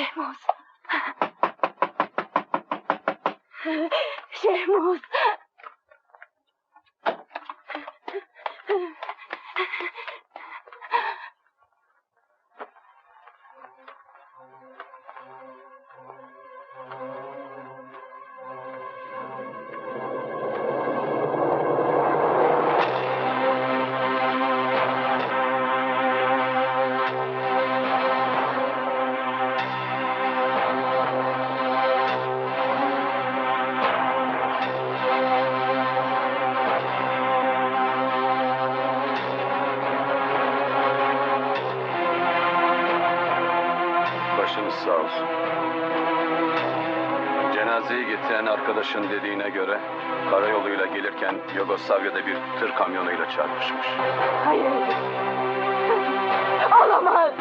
شهموز شهموز Başınız sağ olsun. Cenazeyi getiren arkadaşın dediğine göre karayoluyla gelirken Yugoslavya'da bir tır kamyonuyla çarpışmış. Hayır. Olamaz.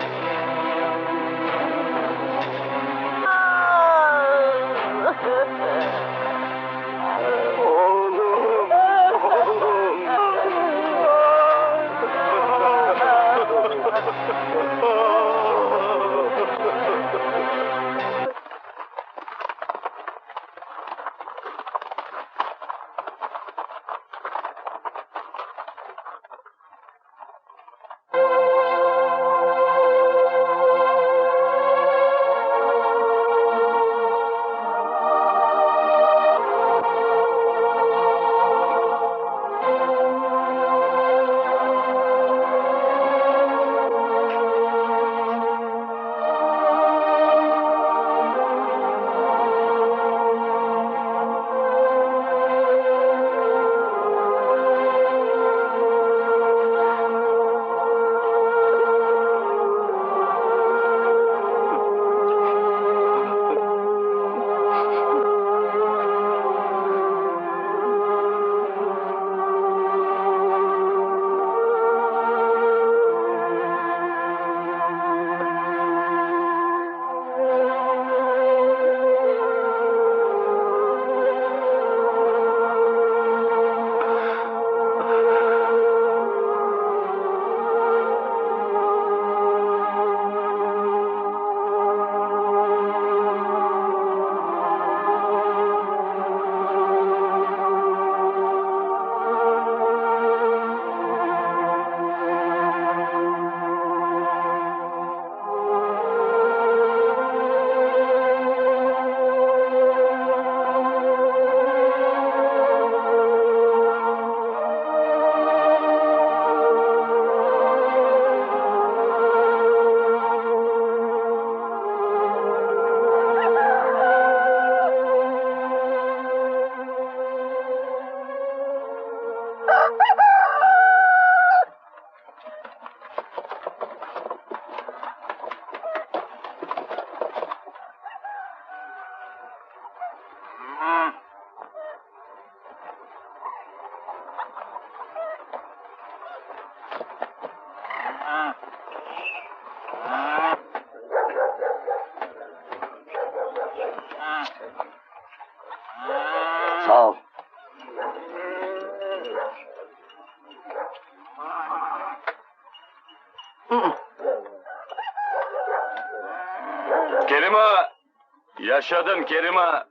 Yaşadın Kerima.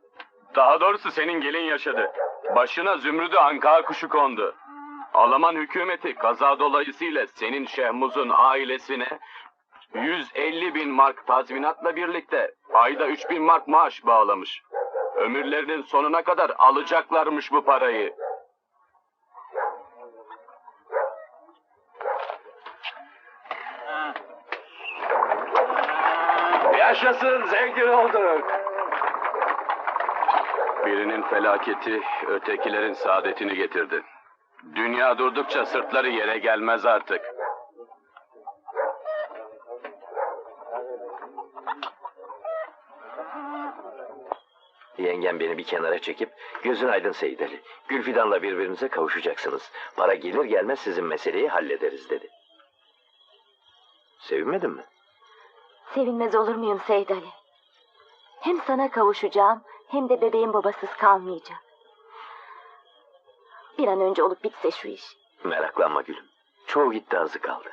Daha doğrusu senin gelin yaşadı. Başına zümrüdü anka kuşu kondu. Alman hükümeti kaza dolayısıyla senin Şehmuz'un ailesine 150 bin mark tazminatla birlikte ayda 3 bin mark maaş bağlamış. Ömürlerinin sonuna kadar alacaklarmış bu parayı. Yaşasın zengin olduk. Birinin felaketi ötekilerin saadetini getirdi. Dünya durdukça sırtları yere gelmez artık. Yengem beni bir kenara çekip gözün aydın Seyit Ali. Gülfidan'la birbirinize kavuşacaksınız. Para gelir gelmez sizin meseleyi hallederiz dedi. Sevinmedin mi? Sevinmez olur muyum Seyit Ali? Hem sana kavuşacağım hem de bebeğin babasız kalmayacak. Bir an önce olup bitse şu iş. Meraklanma gülüm. Çoğu gitti azı kaldı.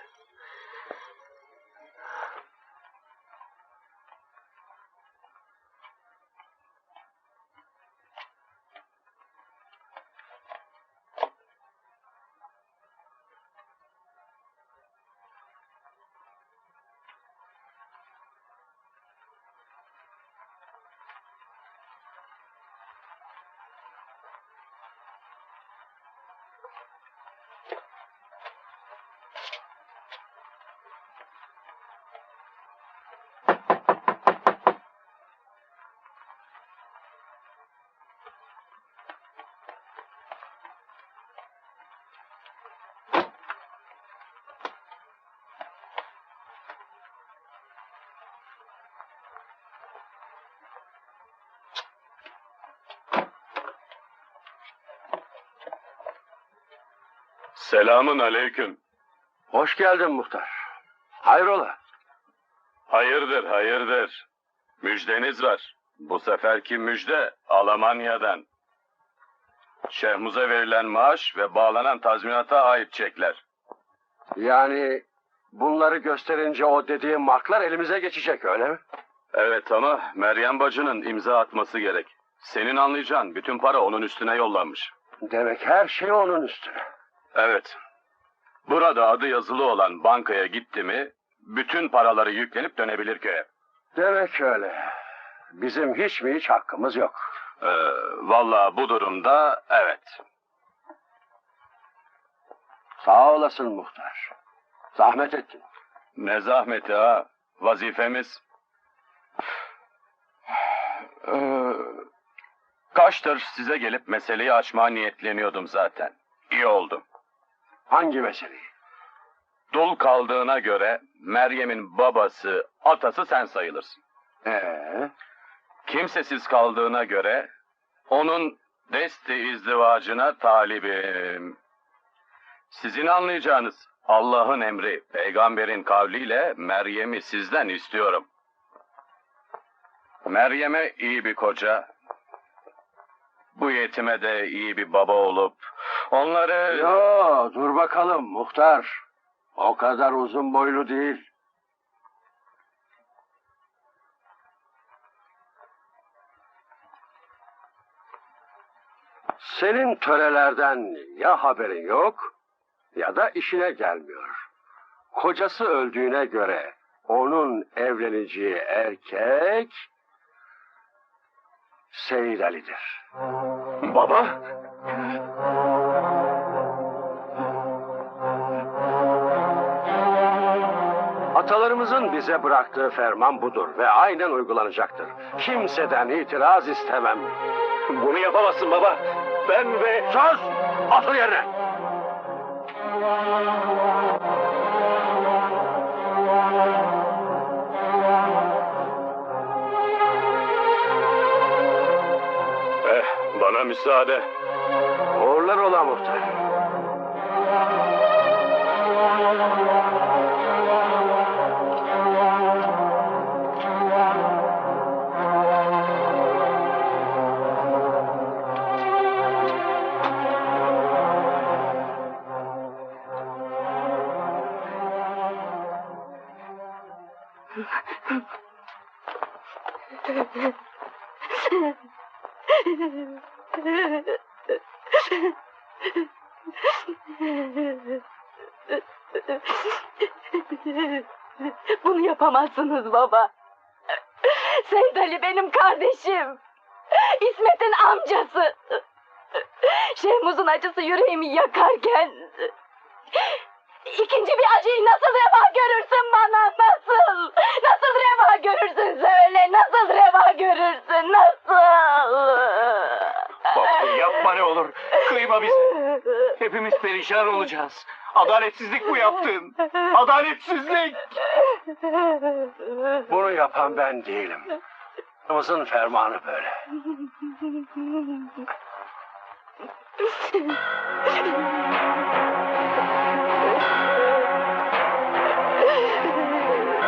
Selamun aleyküm. Hoş geldin muhtar. Hayrola? Hayırdır, hayırdır. Müjdeniz var. Bu seferki müjde Almanya'dan. Şehmuz'a verilen maaş ve bağlanan tazminata ait çekler. Yani bunları gösterince o dediğim marklar elimize geçecek öyle mi? Evet ama Meryem bacının imza atması gerek. Senin anlayacağın bütün para onun üstüne yollanmış. Demek her şey onun üstüne. Evet. Burada adı yazılı olan bankaya gitti mi bütün paraları yüklenip dönebilir köye. Demek öyle. Bizim hiç mi hiç hakkımız yok. Ee, vallahi bu durumda evet. Sağ olasın muhtar. Zahmet ettin. Ne zahmeti ha. Vazifemiz. Ee, kaçtır size gelip meseleyi açmaya niyetleniyordum zaten. İyi oldu. Hangi meseleyi? Dul kaldığına göre Meryem'in babası, atası sen sayılırsın. Ee, Kimsesiz kaldığına göre onun desti izdivacına talibim. Sizin anlayacağınız Allah'ın emri, peygamberin kavliyle Meryem'i sizden istiyorum. Meryem'e iyi bir koca, bu yetime de iyi bir baba olup onları... yo dur bakalım muhtar. O kadar uzun boylu değil. Senin törelerden ya haberin yok ya da işine gelmiyor. Kocası öldüğüne göre onun evleneceği erkek Seyit Ali'dir. Baba! Atalarımızın bize bıraktığı ferman budur ve aynen uygulanacaktır. Kimseden itiraz istemem. Bunu yapamazsın baba. Ben ve... Söz! Otur yerine! Eh, bana müsaade. Uğurlar ola muhtar. Bunu yapamazsınız baba. Seyit Ali benim kardeşim. İsmet'in amcası. Şehmuz'un acısı yüreğimi yakarken... İkinci bir acıyı nasıl reva görürsün bana? Nasıl? Nasıl reva görürsün söyle? Nasıl reva görürsün? Nasıl? Baba yapma ne olur. Kıyma bize. Perişan olacağız. Adaletsizlik bu yaptığın. Adaletsizlik. Bunu yapan ben değilim. Kızın fermanı böyle.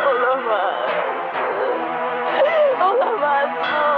Olamaz. Olamaz.